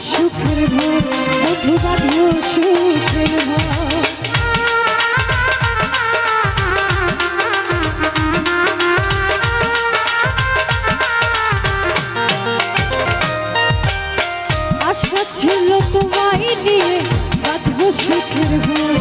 সুখের ঘর বন্ধু বাঁধবো সুখের ঘর। আশা ছিল তোমায় নিয়ে বাঁধবো সুখের ঘর।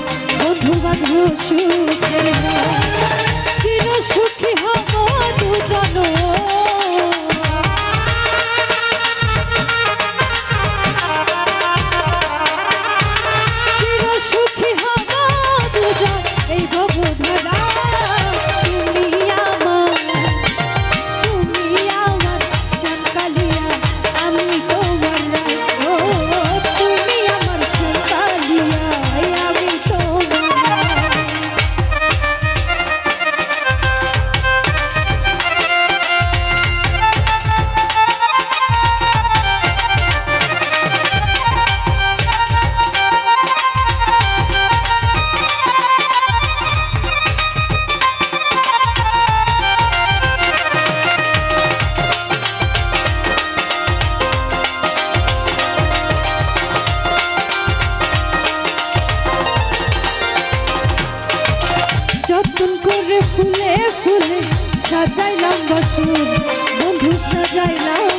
সাজাইলাম বসুন বন্ধু সাজাইলাম।